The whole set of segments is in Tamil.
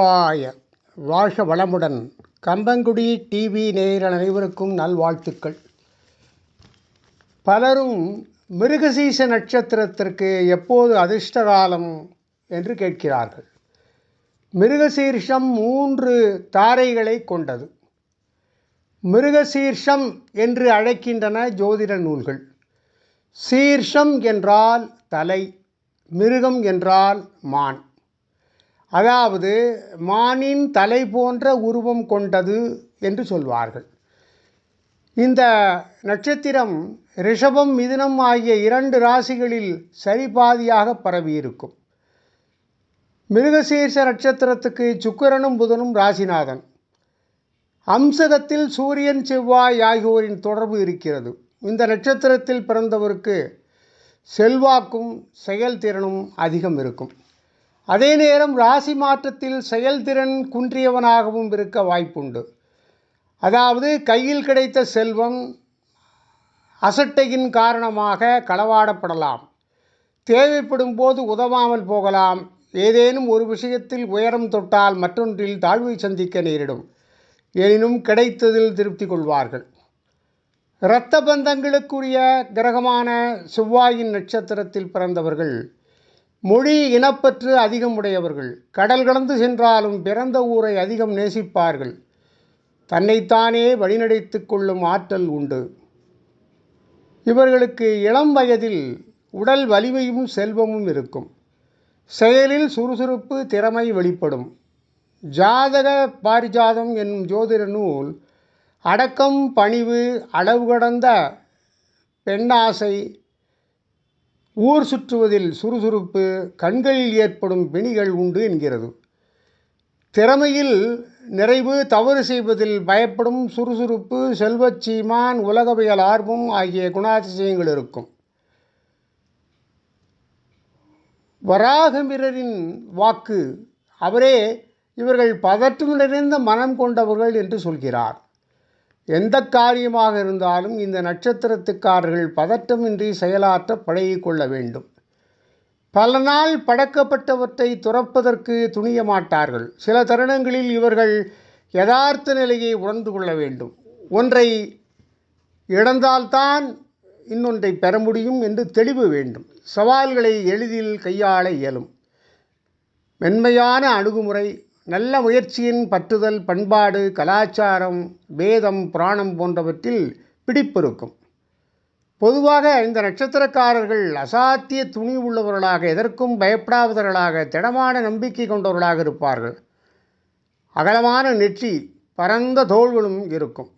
வாய வாழ்க வளமுடன். கம்பங்குடி டிவி நேயர்கள் அனைவருக்கும் நல்வாழ்த்துக்கள். பலரும் மிருகசீச நட்சத்திரத்திற்கு எப்போது அதிர்ஷ்ட காலம் என்று கேட்கிறார்கள். மிருகசீர்ஷம் மூன்று தாரைகளை கொண்டது. மிருகசீர்ஷம் என்று அழைக்கின்றன ஜோதிட நூல்கள். சீர்ஷம் என்றால் தலை மிருகம் என்றால் மான். அதாவது மானின் தலை போன்ற உருவம் கொண்டது என்று சொல்வார்கள். இந்த நட்சத்திரம் ரிஷபம் மிதுனம் ஆகிய இரண்டு ராசிகளில் சரிபாதியாக பரவியிருக்கும். மிருகசீர்ஷ நட்சத்திரத்துக்கு சுக்கிரனும் புதனும் ராசிநாதன். அம்சகத்தில் சூரியன் செவ்வாய் ஆகியோரின் தொடர்பு இருக்கிறது. இந்த நட்சத்திரத்தில் பிறந்தவருக்கு செல்வாக்கும் செயல்திறனும் அதிகம் இருக்கும். அதே நேரம் ராசி மாற்றத்தில் செயல்திறன் குன்றியவனாகவும் இருக்க வாய்ப்புண்டு. அதாவது கையில் கிடைத்த செல்வம் அசட்டையின் காரணமாக களவாடப்படலாம். தேவைப்படும் போது உதவாமல் போகலாம். ஏதேனும் ஒரு விஷயத்தில் உயரம் தொட்டால் மற்றொன்றில் தாழ்வை சந்திக்க நேரிடும். எனினும் கிடைத்ததில் திருப்தி கொள்வார்கள். இரத்த பந்தங்களுக்குரிய கிரகமான செவ்வாயின் நட்சத்திரத்தில் பிறந்தவர்கள் மொழி இனப்பற்று அதிகம் உடையவர்கள் கடல் கடந்து சென்றாலும் பிறந்த ஊரை அதிகம் நேசிப்பார்கள். தன்னைத்தானே வழிநடைத்து கொள்ளும் ஆற்றல் உண்டு. இவர்களுக்கு இளம் வயதில் உடல் வலிமையும் செல்வமும் இருக்கும். செயலில் சுறுசுறுப்பு திறமை வெளிப்படும். ஜாதக பாரிஜாதம் என்னும் ஜோதிட நூல் அடக்கம் பணிவு அளவு கடந்த பெண்ணாசை ஊர் சுற்றுவதில் சுறுசுறுப்பு கண்களில் ஏற்படும் பிணிகள் உண்டு என்கிறது. திறமையில் நிறைவு தவறு செய்வதில் பயப்படும் சுறுசுறுப்பு செல்வச்சீமான் உலகவியல் ஆர்வம் ஆகிய குணாதிசயங்கள் இருக்கும். வராகமிரரின் வாக்கு அவரே இவர்கள் பதற்றம் நிறைந்த மனம் கொண்டவர்கள் என்று சொல்கிறார். எந்த காரியமாக இருந்தாலும் இந்த நட்சத்திரத்துக்காரர்கள் பதற்றமின்றி செயலாற்ற பழகிக்கொள்ள வேண்டும். பல நாள் பழக்கப்பட்டவற்றை துறப்பதற்கு துணிய மாட்டார்கள். சில தருணங்களில் இவர்கள் யதார்த்த நிலையை உணர்ந்து கொள்ள வேண்டும். ஒன்றை இழந்தால்தான் இன்னொன்றை பெற முடியும் என்று தெளிவு வேண்டும். சவால்களை எளிதில் கையாள இயலும். மென்மையான அணுகுமுறை நல்ல முயற்சியின் பற்றுதல் பண்பாடு கலாச்சாரம் வேதம் புராணம் போன்றவற்றில் பிடிப்பிருக்கும். பொதுவாக இந்த நட்சத்திரக்காரர்கள் அசாத்திய துணி உள்ளவர்களாக எதற்கும் பயப்படாதவர்களாக திடமான நம்பிக்கை கொண்டவர்களாக இருப்பார்கள். அகலமான நெற்றி பரந்த தோள்களும் இருக்கும்.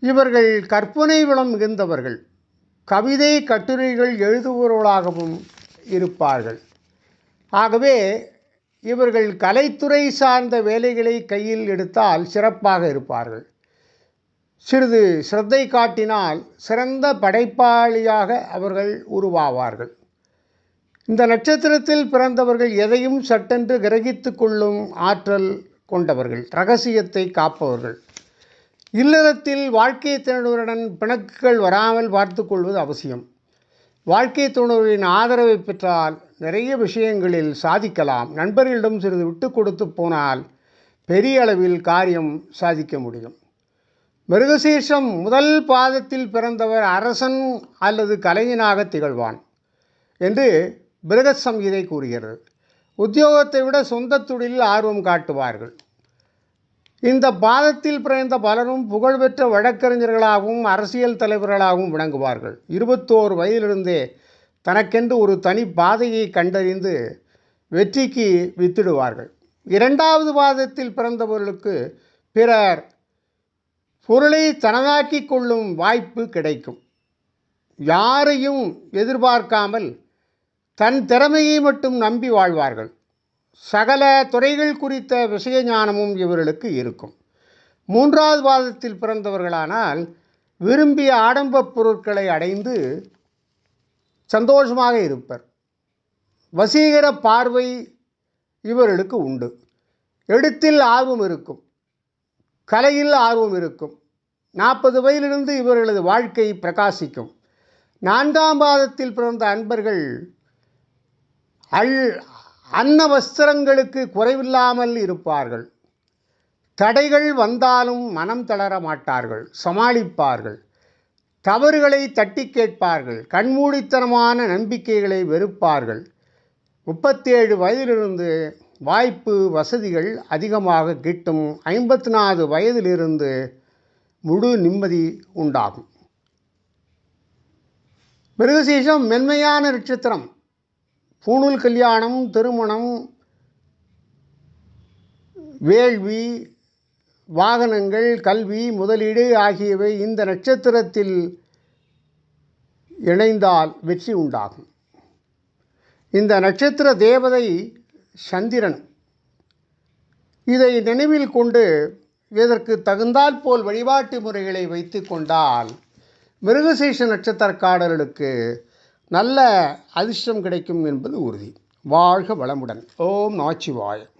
இவர்கள் கற்பனை வளம் மிகுந்தவர்கள். கவிதை கட்டுரைகள் எழுதுபவர்களாகவும் இருப்பார்கள். ஆகவே இவர்கள் கலைத்துறை சார்ந்த வேலைகளை கையில் எடுத்தால் சிறப்பாக இருப்பார்கள். சிறிது சிரத்தை காட்டினால் சிறந்த படைப்பாளியாக அவர்கள் உருவாவார்கள். இந்த நட்சத்திரத்தில் பிறந்தவர்கள் எதையும் சட்டென்று கிரகித்து கொள்ளும் ஆற்றல் கொண்டவர்கள் ரகசியத்தை காப்பவர்கள். இல்லறத்தில் வாழ்க்கை துணைவருடன் பிணக்குகள் வராமல் பார்த்து கொள்வது அவசியம். வாழ்க்கை துணைவரின் ஆதரவை பெற்றால் நிறைய விஷயங்களில் சாதிக்கலாம். நண்பர்களிடம் சிறிது விட்டு கொடுத்து போனால் பெரிய அளவில் காரியம் சாதிக்க முடியும். மிருகசீர்ஷம் முதல் பாதத்தில் பிறந்தவர் அரசன் அல்லது கலைஞனாக திகழ்வான் என்று பிருகத் சம்ஹிதை கூறுகிறது. உத்தியோகத்தை விட சொந்த தொழிலில் ஆர்வம் காட்டுவார்கள். இந்த பாதத்தில் பிறந்த பலரும் புகழ்பெற்ற வழக்கறிஞர்களாகவும் அரசியல் தலைவர்களாகவும் விளங்குவார்கள். இருபத்தோரு வயதிலிருந்தே தனக்கென்று ஒரு தனி பாதையை கண்டறிந்து வெற்றிக்கு வித்திடுவார்கள். இரண்டாவது வாதத்தில் பிறந்தவர்களுக்கு பிறர் பொருளை தனதாக்கி கொள்ளும் வாய்ப்பு கிடைக்கும். யாரையும் எதிர்பார்க்காமல் தன் திறமையை மட்டும் நம்பி வாழ்வார்கள். சகல துறைகள் குறித்த விஷய ஞானமும் இவர்களுக்கு இருக்கும். மூன்றாவது வாதத்தில் பிறந்தவர்களானால் விரும்பிய ஆடம்பப் பொருட்களை அடைந்து சந்தோஷமாக இருப்பர். வசீகர பார்வை இவர்களுக்கு உண்டு. எழுத்தில் ஆர்வம் இருக்கும். கலையில் ஆர்வம் இருக்கும். நாற்பது வயதிலிருந்து இவர்களது வாழ்க்கை பிரகாசிக்கும். நான்காம் பாதத்தில் பிறந்த அன்பர்கள் அல் அன்ன வஸ்திரங்களுக்கு குறைவில்லாமல் இருப்பார்கள். தடைகள் வந்தாலும் மனம் தளர மாட்டார்கள். சமாளிப்பார்கள். தவறுகளை தட்டி கேட்பார்கள் கண்மூடித்தனமான நம்பிக்கைகளை வெறுப்பார்கள். முப்பத்தேழு வயதிலிருந்து வாய்ப்பு வசதிகள் அதிகமாக கிட்டும் ஐம்பத்தி நாலு வயதிலிருந்து முழு நிம்மதி உண்டாகும். மிருகசீஷம் மென்மையான நட்சத்திரம். பூணூல் கல்யாணம் திருமணம் வேள்வி வாகனங்கள் கல்வி முதலீடு ஆகியவை இந்த நட்சத்திரத்தில் இணைந்தால் வெற்றி உண்டாகும். இந்த நட்சத்திர தேவதை சந்திரன். இதை நினைவில் கொண்டு இதற்கு தகுந்தால் போல் வழிபாட்டு முறைகளை வைத்து கொண்டால் மிருகசேஷ நட்சத்திரக்காரர்களுக்கு நல்ல அதிர்ஷ்டம் கிடைக்கும் என்பது உறுதி. வாழ்க வளமுடன். ஓம் நாச்சிவாயம்